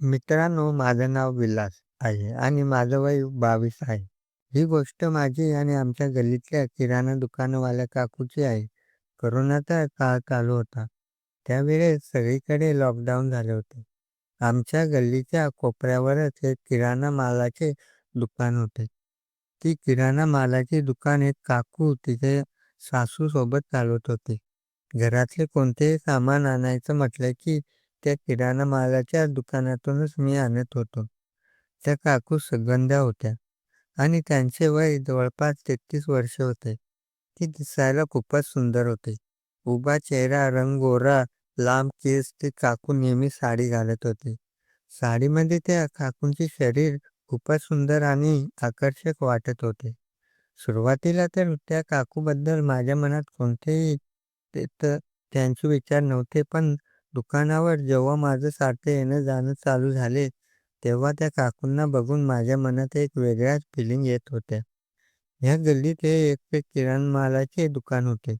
मित्रांनो, माझं नाव विलास आहे आणि माझं वय 22 आहे. ही गोष्ट माझी आणि आमच्या गल्लीतल्या किराणा दुकानवाल्या काकूची आहे. कोरोनाचा काळ चालू होता. त्यावेळेस सगळीकडे लॉकडाऊन झाले होते. आमच्या गल्लीच्या कोपऱ्यावरच एक किराणा मालाचे दुकान होते. ती किराणा मालाची दुकान एक काकू तिच्या सासूसोबत चालवत होती. घरातले कोणतेही सामान आणायचं म्हटलं की त्या किराणा मालाच्या दुकानातूनच मी आणत होतो. त्या काकू सुगंध्या होत्या आणि त्यांचे वय जवळपास तेहतीस वर्ष होते. ती दिसायला खूपच सुंदर होते. उभा चेहरा, रंग गोरा, लांब केस. ते काकू नेहमी साडी घालत होते साडीमध्ये त्या काकूंचे शरीर खूपच सुंदर आणि आकर्षक वाटत होते. सुरुवातीला तर त्या काकूबद्दल माझ्या मनात कोणतेही तर त्यांचे विचार नव्हते, पण दुकानावर जेव्हा माझं सारखं येणं-जाणं चालू झाले, तेव्हा त्या काकूंना बघून माझ्या मनात एक वेगळ्याच फिलिंग येत होत्या. ह्या गल्लीत हे एकटे किराणा मालाचे दुकान होते,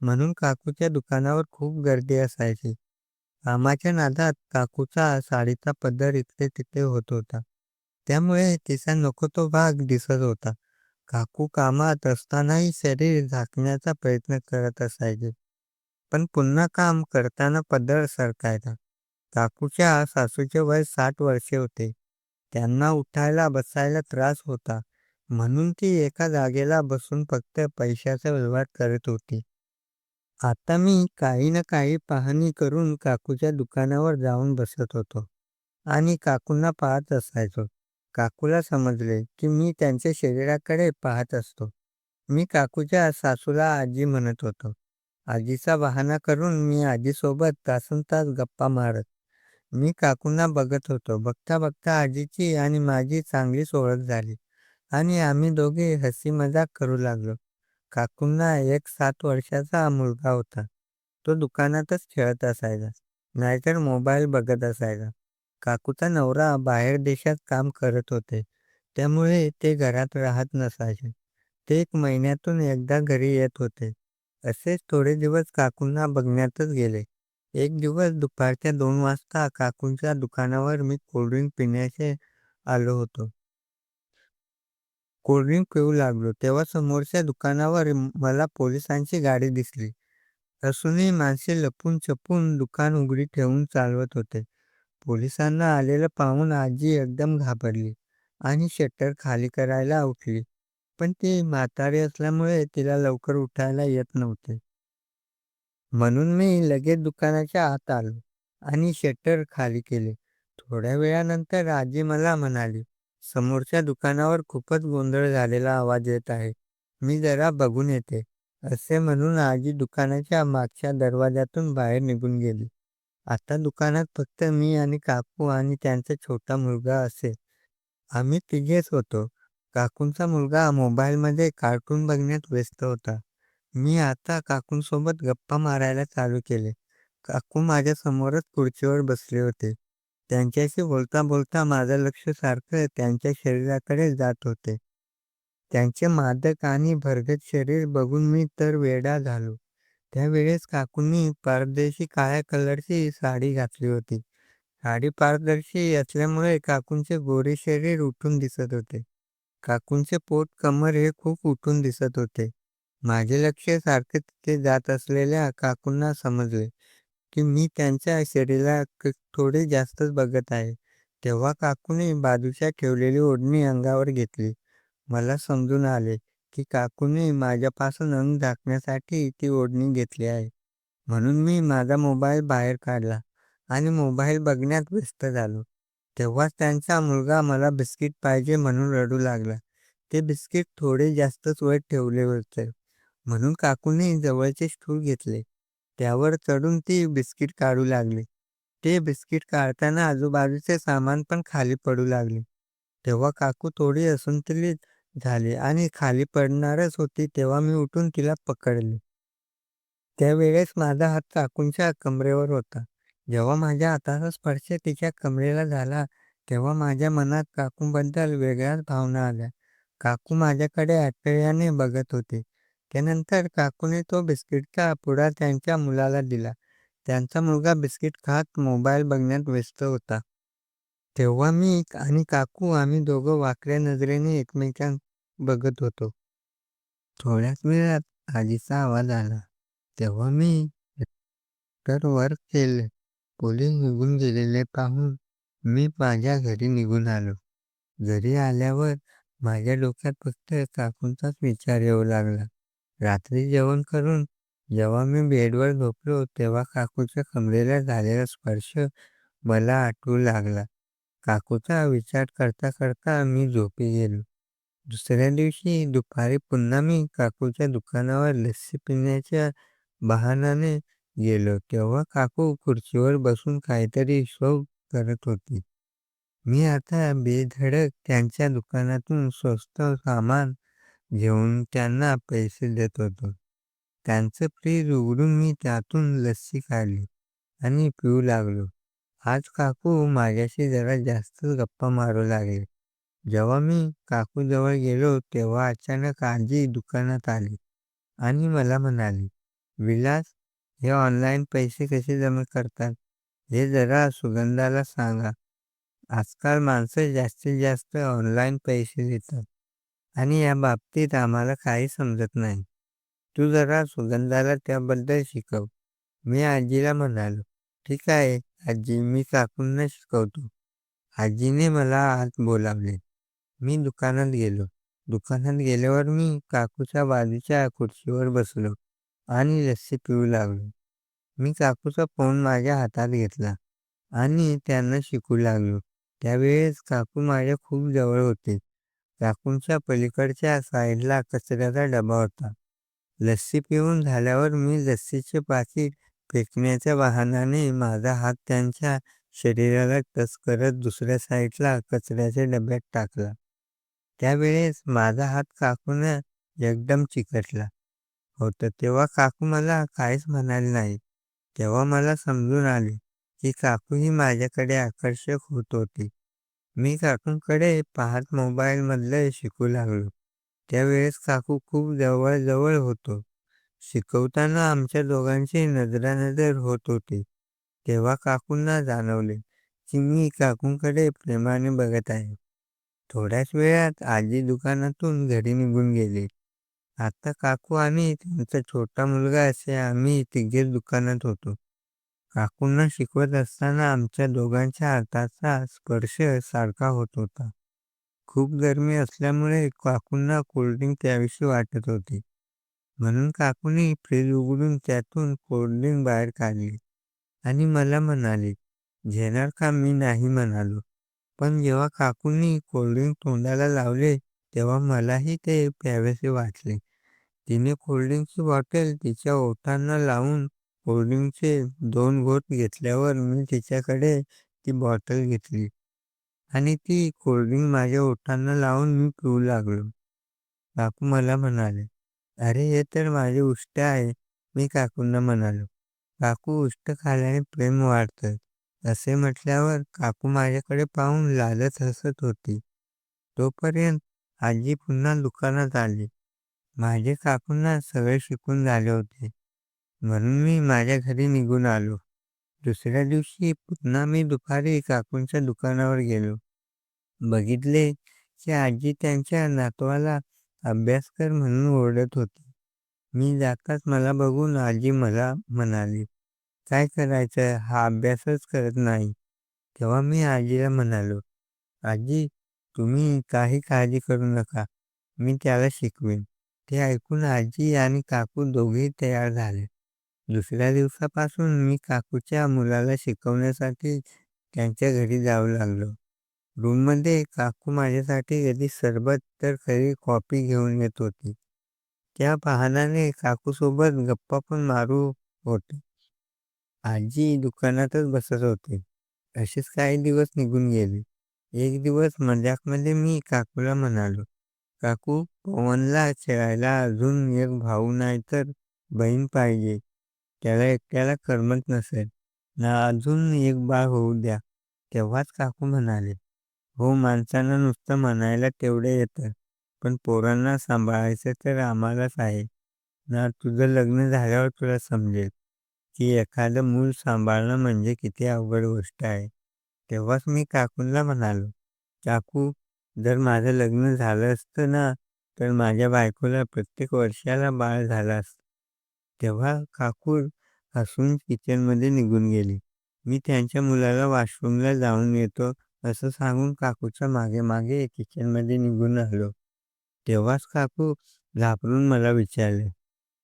म्हणून काकूच्या दुकानावर खूप गर्दी असायची. कामाच्या नादात काकूचा साडीचा पदर इकडे-तिकडे होत होता. त्यामुळे तिचा नको तो भाग दिसत होता. काकू कामात असतानाही शरीर झाकण्याचा प्रयत्न करत असायचे, पण पुन्हा काम करताना पदर सरकायचा. काकूच्या सासूचे वय साठ वर्षे होते. त्यांना उठायला बसायला त्रास होता, म्हणून ती एका जागेला बसून फक्त पैशाचा व्यवहार करत होती. आता मी काही ना काही पाहणी करून काकूच्या दुकानावर जाऊन बसत होतो आणि काकूंना पाहत असायचो. काकूला समजले की मी त्यांच्या शरीराकडे पाहत असतो. मी काकूच्या सासूला आजी म्हणत होतो. आजीचा बहाणा करून मी आजीसोबत तासनतास गप्पा मारत. मी काकूंना बघत होतो. बघता बघता आजीची आणि माझी चांगलीच ओळख झाली आणि आम्ही दोघे हसी-मजाक करू लागलो. काकूंना एक सात वर्षाचा मुलगा होता. तो दुकानातच खेळत असायचा, नाहीतर मोबाईल बघत असायचा. काकूचा नवरा बाहेर देशात काम करत होते, त्यामुळे ते घरात राहत नसायचे. ते एक महिन्यातून एकदा घरी येत होते. असेच थोडे दिवस काकूंना बघण्यातच गेले. एक दिवस दुपारच्या दोन वाजता काकूंच्या दुकानावर मी कोल्ड्रिंक पिण्याचे आलो होतो. कोल्ड्रिंक पिऊ लागलो, तेव्हा समोरच्या दुकानावर मला पोलिसांची गाडी दिसली. असूनही माणसे लपून-छपून दुकान उघडी ठेवून चालवत होते. पोलिसांना आलेलं पाहून आजी एकदम घाबरली आणि शटर खाली करायला उठली, पण ती म्हातारी असल्यामुळे तिला लवकर उठायला येत नव्हते. म्हणून मी लगेच दुकानाच्या आत आलो आणि शटर खाली केले. थोड्या वेळानंतर आजी मला म्हणाली, समोरच्या दुकानावर खूपच गोंधळ झालेला आवाज येत आहे. मी जरा बघून येते. असे म्हणून आजी दुकानाच्या मागच्या दरवाजातून बाहेर निघून गेली. आता दुकानात फक्त मी आणि काकू आणि त्यांचा छोटा मुलगा असे आम्ही तिघेच होतो. काकूंचा मुलगा मोबाईलमध्ये कार्टून बघण्यात व्यस्त होता. मी आता काकूंसोबत गप्पा मारायला चालू केले. काकू माझ्या समोरच खुर्चीवर बसले होते. त्यांच्याशी बोलता बोलता माझं लक्ष सारखं त्यांच्या शरीराकडे जात होते. त्यांचे मादक आणि भरगत शरीर बघून मी तर वेडा झालो. त्यावेळेस काकूंनी पारदेशी काळ्या कलरची साडी घातली होती. साडी पारदर्शी असल्यामुळे काकूंचे गोरे शरीर उठून दिसत होते. काकूंचे पोट, कमर हे खूप उठून दिसत होते. माझे लक्ष सारखे तिथे जात असलेल्या काकूंना समजले की मी त्यांच्या शरीराकडे थोडे जास्तच बघत आहे. तेव्हा काकूने बाजूच्या ठेवलेली ओढणी अंगावर घेतली. मला समजून आले की काकूने माझ्यापासून अंग झाकण्यासाठी ती ओढणी घेतली आहे. म्हणून मी माझा मोबाईल बाहेर काढला आणि मोबाईल बघण्यात व्यस्त झालो. तेव्हाच त्यांचा मुलगा मला बिस्किट पाहिजे म्हणून रडू लागला. ते बिस्किट थोडे जास्तच वर ठेवले होते, म्हणून काकूने जवळचे स्टूल घेतले. त्यावर चढून ती बिस्किट काढू लागली. ते बिस्किट काढताना आजूबाजूचे सामान पण खाली पडू लागले. तेव्हा काकू थोडी असंतुलित झाली आणि खाली पडणारच होती तेव्हा मी उठून तिला पकडले. त्यावेळेस माझा हात काकूंच्या कमरेवर होता. जेव्हा माझ्या हाताचा स्पर्श तिच्या कमरेला झाला, तेव्हा माझ्या मनात काकूंबद्दल वेगळ्याच भावना आल्या. काकू माझ्याकडे आश्चर्याने बघत होते त्यानंतर काकूने तो बिस्किटचा पुडा त्यांच्या मुलाला दिला. त्यांचा मुलगा बिस्किट खात मोबाईल बघण्यात व्यस्त होता. तेव्हा मी आणि काकू आम्ही दोघं वाकड्या नजरेने एकमेकां बघत होतो. थोड्याच वेळात आजीचा आवाज आला. तेव्हा मी तर वर केले. पोलीस निघून गेलेले पाहून मी माझ्या घरी निघून आलो. घरी आल्यावर माझ्या डोक्यात फक्त काकूंचाच विचार येऊ लागला. रात्री जेवण करून जेव्हा मी बेडवर झोपलो तेव्हा काकूच्या कमरेला झालेला स्पर्श मला आठवू लागला. काकूचा विचार करता करता मी झोपी गेलो. दुसऱ्या दिवशी दुपारी पुन्हा मी काकूच्या दुकानावर लस्सी पिण्याच्या बहाण्याने गेलो तेव्हा काकू खुर्चीवर बसून काहीतरी हिशोब करत होती. मी आता बेधडक त्यांच्या दुकानातून स्वस्त सामान घेऊन त्यांना पैसे देत होतो. त्यांचं फ्रीज उघडून मी त्यातून लस्सी काढली आणि पिऊ लागलो. आज काकू माझ्याशी जरा जास्तच गप्पा मारू लागले. जेव्हा मी काकूजवळ गेलो तेव्हा अचानक आजी दुकानात आली आणि मला म्हणाली, "विलास, हे ऑनलाईन पैसे कसे जमा करतात, हे जरा सुगंधाला सांगा. आजकाल माणसं जास्तीत जास्त ऑनलाईन पैसे देतात आणि या बाबतीत आम्हाला काही समजत नाही. तू जरा सुगंधाला त्याबद्दल शिकव." मी आजीला म्हणालो, "ठीक आहे आजी, मी काकूंना शिकवतो." आजीने मला आत बोलावले. मी दुकानात गेलो. दुकानात गेल्यावर मी काकूच्या बाजूच्या खुर्चीवर बसलो आणि लस्सी पिऊ लागलो. मी काकूचा फोन माझ्या हातात घेतला आणि त्यांना शिकू लागलो. त्यावेळेस काकू माझ्या खूप जवळ होते. काकूंच्या पलीकडच्या साईडला कचऱ्याचा डबा होता. लस्सी पिऊन झाल्यावर मी लस्सीचे पाकीट फेकण्याच्या बहाण्याने माझा हात त्यांच्या शरीराला टच करत दुसऱ्या साईडला कचऱ्याच्या डब्यात टाकला. त्यावेळेस माझा हात काकूनं एकदम चिकटला होतं तेव्हा काकू मला काहीच म्हणाले नाही. तेव्हा मला समजून आले की काकूही माझ्याकडे आकर्षक होत होती. मी काकूंकडे पाहत मोबाईलमधलं शिकू लागलो. त्यावेळेस काकू खूप जवळजवळ होतो. शिकवताना आमच्या दोघांची नजरानजर होत होती. तेव्हा काकूंना जाणवले की मी काकूंकडे प्रेमाने बघत आहे. थोड्याच वेळात आजी दुकानातून घरी निघून गेली. आता काकू आणि त्यांचा छोटा मुलगा असे आम्ही तिघेच दुकानात होतो. काकूंना शिकवत असताना आमच्या दोघांच्या हाताचा स्पर्श सारखा होत होता. खूप गरमी असल्यामुळे काकूंना कोल्ड्रिंक प्यावीशी वाटत होती. म्हणून काकूंनी फ्रीज उघडून त्यातून कोल्ड्रिंक बाहेर काढली आणि मला म्हणाली, "घेणार का?" मी नाही म्हणालो. पण जेव्हा काकूंनी कोल्ड्रिंक तोंडाला लावले तेव्हा मलाही ते प्यावेसे वाटले. तिने कोल्ड्रिंकची बॉटल तिच्या ओठांना लावून कोल्ड्रिंकचे दोन घोट घेतल्यावर मी तिच्याकडे ती बॉटल घेतली आणि ती कोल्ड्रिंक माझ्या ओठांना लावून मी पिऊ लागलो. काकू मला म्हणाले, "अरे, हे तर माझे उष्ट आहे." मी काकूंना म्हणालो, "काकू, उष्ट खाल्ल्याने प्रेम वाढतं." असे म्हटल्यावर काकू माझ्याकडे पाहून लालत हसत होती. तोपर्यंत आजी पुन्हा दुकानात आली. माझे काकूंना सगळे शिकून झाले होते. म्हणून मी माझ्या घरी निघून आलो. दुसऱ्या दिवशी पुन्हा मी दुपारी काकूंच्या दुकानावर गेलो. बघितले की आजी त्यांच्या नातवाला अभ्यास कर म्हणून ओरडत होती. मी जाताच मला बघून आजी मला म्हणाली, "काय करायचं, हा अभ्यासच करत नाही." तेव्हा मी आजीला म्हणालो, "आजी, तुम्ही काही काळजी करू नका, मी त्याला शिकवेन." ते ऐकून आजी आणि काकू दोघेही तयार झाले. दुसऱ्या दिवसापासून मी काकूच्या मुलाला शिकवण्यासाठी त्यांच्या घरी जाऊ लागलो. रूममध्ये काकू माझ्यासाठी कधी सरबत तर कधी कॉफी घेऊन येत होती. त्या बहाण्याने काकूसोबत गप्पा पण मारू होतो. आजी दुकानातच बसत होती. असेच काही दिवस निघून गेले. एक दिवस मजाकमध्ये मी काकूला म्हणालो, "काकू, पवनला खेळायला अजून एक भाऊ नाही तर बहीण पाहिजे. त्याला एकट्याला करमत नसेल ना अजून एक बाळ होऊ द्या." तेव्हाच काकू म्हणाले, "हो, माणसांना नुसतं म्हणायला तेवढं येतं, पण पोरांना सांभाळायचं तर आम्हालाच आहे ना. तुझं लग्न झाल्यावर तुला समजेल की एखादं मूल सांभाळणं म्हणजे किती अवघड गोष्ट आहे." तेव्हाच मी काकूंना म्हणालो, काकू जर माझं लग्न झालं असतं ना, तर माझ्या बायकोला प्रत्येक वर्षाला बाळ झालं असतं. तेव्हा काकू हसून किचनमध्ये निघून गेली. मी त्यांच्या मुलाला वॉशरूमला जाऊन येतो असं सांगून काकूच्या मागे मागे किचनमध्ये निघून आलो. तेव्हाच काकू घाबरून मला विचारले,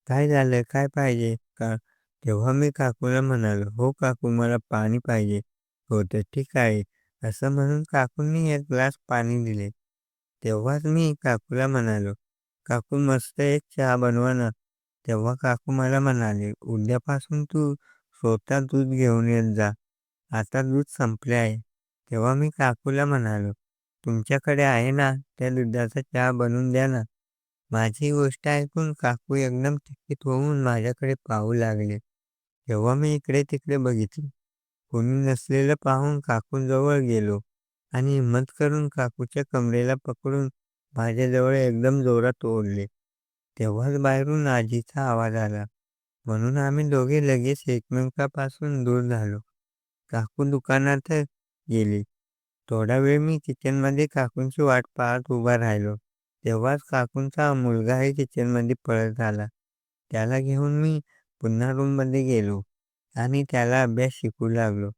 काय झालं? काय पाहिजे का? तेव्हा मी काकूला म्हणालो, हो काकू मला पाणी पाहिजे हो तर ठीक आहे असं म्हणून काकूंनी एक ग्लास पाणी दिले. तेव्हाच मी काकूला म्हणालो, काकू मस्त एक चहा बनवा ना. तेव्हा काकू मला म्हणाले, उद्यापासून तू स्वतः दूध घेऊन येत जा. आता दूध संपले आहे. तेव्हा मी काकूला म्हणालो, तुमच्याकडे आहे ना त्या दुधाचा चहा बनवून द्या ना. माझी गोष्ट ऐकून काकू एकदम थकीत होऊन माझ्याकडे पाहू लागले. तेव्हा मी इकडे तिकडे बघितले. कोणी नसलेलं पाहून काकूंजवळ गेलो आणि हिम्मत करून काकूच्या कमरेला पकडून माझ्याजवळ एकदम जोरात ओढले. तेव्हाच बाहेरून आजीचा आवाज आला. म्हणून आम्ही दोघे लगेच एकमेकांपासून दूर झालो. काकू दुकानात गेली. थोडा वेळ मी किचनमध्ये काकूंची वाट पाहत उभा राहिलो. तेव्हाच काकूंचा मुलगाही किचनमध्ये पळत आला. त्याला घेऊन मी पुन्हा रूममध्ये गेलो आणि त्याला अभ्यास शिकू लागलो.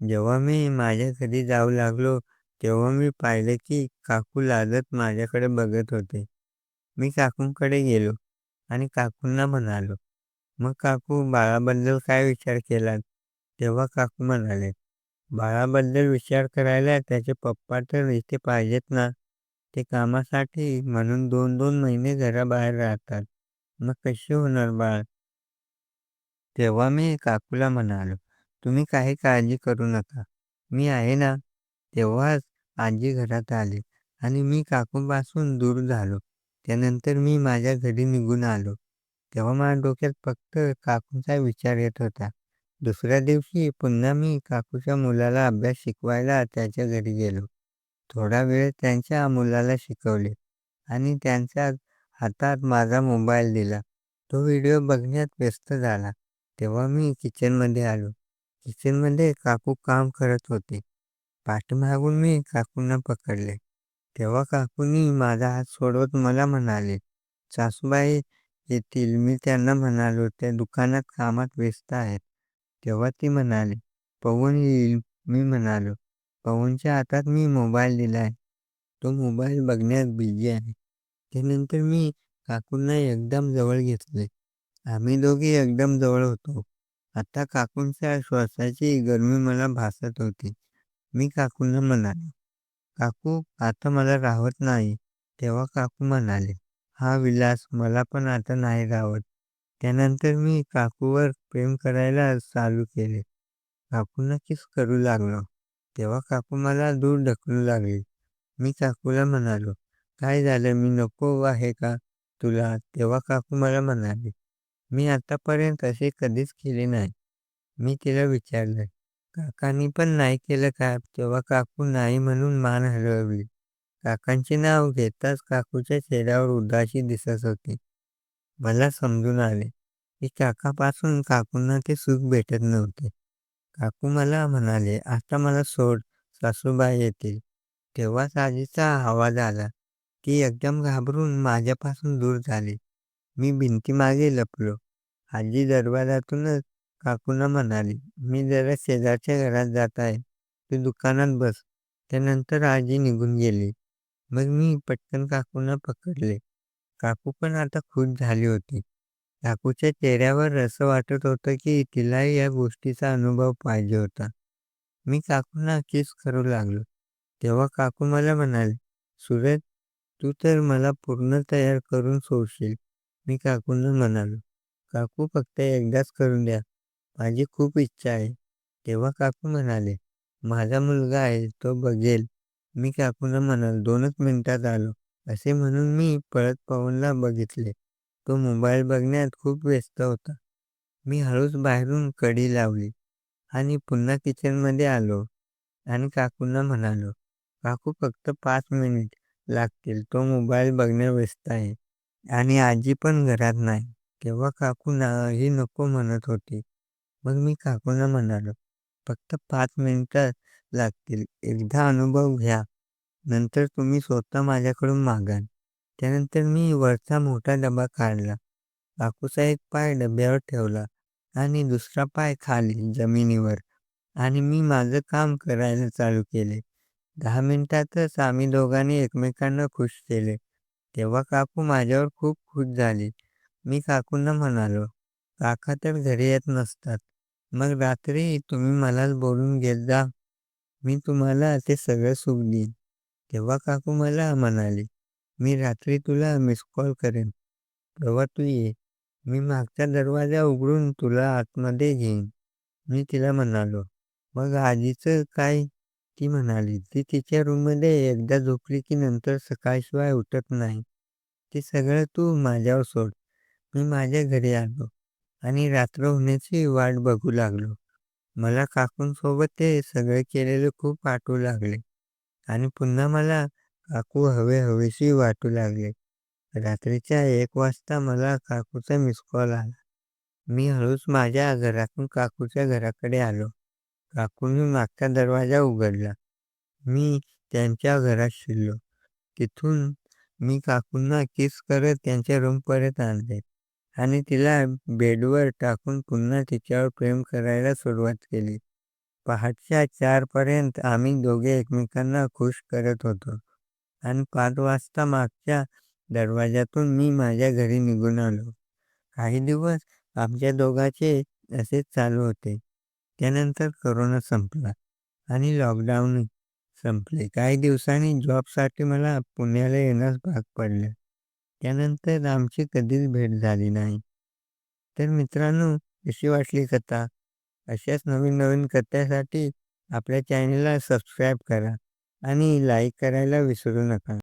जेव्हा मी माझ्या घरी जाऊ लागलो, तेव्हा मी पाहिले की काकू लाजत माझ्याकडे बघत होते. मी काकूंकडे गेलो आणि काकूंना म्हणालो, मग काकू बाळाबद्दल काय विचार केलात? तेव्हा काकू म्हणाले, बाळाबद्दल विचार करायला त्याचे पप्पा तर इथे पाहिजेत ना. ते कामासाठी म्हणून दोन दोन महिने घराबाहेर राहतात. मग कसे होणार बाळ? तेव्हा मी काकूला म्हणालो, तुम्ही काही काळजी करू नका. मी आहे ना. तेव्हाच आजी घरात आली आणि मी काकूंपासून दूर झालो. त्यानंतर मी माझ्या घरी निघून आलो. तेव्हा माझ्या डोक्यात फक्त काकूंचा विचार येत होता. दुसऱ्या दिवशी पुन्हा मी काकूच्या मुलाला अभ्यास शिकवायला त्याच्या घरी गेलो. थोडा वेळ त्यांच्या मुलाला शिकवले आणि त्यांच्या हातात माझा मोबाईल दिला. तो व्हिडिओ बघण्यात व्यस्त झाला. तेव्हा मी किचनमध्ये आलो. किचनमध्ये काकू काम करत होते. पाठीमागून मी काकूंना पकडले. तेव्हा काकूंनी माझा हात सोडवत मला म्हणाले, सासूबाई येतील. मी त्यांना म्हणालो, त्या दुकानात कामात व्यस्त आहेत. तेव्हा ती म्हणाली, पवन येईल. मी म्हणालो, पवनच्या हातात मी मोबाईल दिला आहे. तो मोबाईल बघण्यात बिझी आहे. त्यानंतर मी काकूंना एकदम जवळ घेतले. आम्ही दोघे एकदम जवळ होतो. आता काकूंच्या श्वासाची गरमी मला भासत होती. मी काकूंना म्हणालो, काकू आता मला राहवत नाही. तेव्हा काकू म्हणाले, हा विलास मला पण आता नाही राहवत. त्यानंतर मी काकूवर प्रेम करायला चालू केले. काकूंना किस करू लागलो. तेव्हा काकू मला दूर ढकलू लागली. मी काकूला म्हणालो, काय झालं मी नको आहे का तुला? तेव्हा काकू मला म्हणाली, मी आतापर्यंत असे कधीच केले नाही. मी तिला विचारलं, काकांनी पण नाही केलं का? तेव्हा काकू नाही म्हणून मान हलवली. काकांचे नाव घेताच काकूच्या चेहऱ्यावर उदासी दिसत होती. मला समजून आले की काकापासून काकूंना ते सुख भेटत नव्हते. काकू मला म्हणाले, आता मला सोड, सासूबाई येतील. तेव्हाच आजीचा आवाज आला. ती एकदम घाबरून माझ्यापासून दूर झाली. मी भिंतीमागे लपलो. आजी दरबारातूनच काकूंना म्हणाली, मी जरा शेजारच्या घरात जात आहे. तू दुकानात बस. त्यानंतर आजी निघून गेली. मग मी पटकन काकूंना पकडले. काकू पण आता खुश झाली होती. काकूच्या चेहऱ्यावर असं वाटत होतं की तिलाही या गोष्टीचा अनुभव पाहिजे होता. मी काकूंना किस करू लागलो. तेव्हा काकू मला म्हणाले, सूरज तू तर मला पूर्ण तयार करून सोडशील. मी काकूंना म्हणालो, काकू फक्त एकदाच करून द्या. माझी खूप इच्छा आहे. तेव्हा काकू म्हणाले, माझा मुलगा आहे तो बघेल. मी काकूंना म्हणालो, दोनच मिनिटात आलो. असे म्हणून मी पळत पवनला बघितले. तो मोबाईल बघण्यात खूप व्यस्त होता. मी हळूच बाहेरून कडी लावली आणि पुन्हा किचनमध्ये आलो आणि काकूंना म्हणालो, काकू फक्त पाच मिनिट लागतील. तो मोबाईल बघण्यात व्यस्त आहे आणि आजी पण घरात नाही. तेव्हा काकू नाही नको म्हणत होती. मग मी काकूंना म्हणालो, फक्त पाच मिनिटं लागतील. एकदा अनुभव घ्या, नंतर तुम्ही स्वतः माझ्याकडून मागाल. त्यानंतर मी वरचा मोठा डबा काढला. काकूचा एक पाय डब्यावर ठेवला आणि दुसरा पाय खाली जमिनीवर आणि मी माझं काम करायला चालू केले. दहा मिनिटातच आम्ही दोघांनी एकमेकांना खुश केले. तेव्हा काकू माझ्यावर खूप खुश झाली. मी काकूंना म्हणालो, "काका तर घरी येत नसतात. मग रात्री तुम्ही मलाच बोलून घेत जा. मी तुम्हाला ते सगळं सुख देईन." तेव्हा काकू मला म्हणाली, "मी रात्री तुला मिस कॉल करेन, तेव्हा तू ये. मी मागचा दरवाजा उघडून तुला आतमध्ये घेईन." मी तिला म्हणालो, "मग आजीचं काय?" ती म्हणाली, "ती तिच्या रूममध्ये एकदा झोपली की नंतर सकाळशिवाय उठत नाही. ते सगळं तू माझ्यावर सोड." मी माझ्या घरी आलो आणि रात्र होण्याची वाट बघू लागलो. मला काकूंसोबत ते सगळे केलेले खूप आठवू लागले आणि पुन्हा मला काकू हवे-हवेशी वाटू लागले. रात्रीच्या एक वाजता मला काकूचा मिस कॉल आला. मी हळूच माझ्या घरातून काकूच्या घराकडे आलो. काकूंनी मागचा दरवाजा उघडला. मी त्यांच्या घरात शिरलो. तिथून मी काकूंना किस करत त्यांच्या रूमपर्यंत आणले आणि तिला बेडवर टाकून पुन्हा तिच्यावर प्रेम करायला सुरुवात केली. पहाटच्या चारपर्यंत आम्ही दोघे एकमेकांना खुश करत होतो आणि पाच वाजता मागच्या दरवाजातून मी माझ्या घरी निघून आलो. काही दिवस आमच्या दोघांचे असेच चालू होते. त्यानंतर करोना संपला आणि लॉकडाऊनही संपले. काही दिवसांनी जॉबसाठी मला पुण्याला येण्यास भाग पडले. त्यानंतर आमची कधीच भेट झाली नाही. तर मित्रांनो, कशी वाटली कथा? अशाच नवीन-नवीन कथांसाठी आपल्या चॅनलला सबस्क्राईब करा आणि लाईक करायला विसरू नका.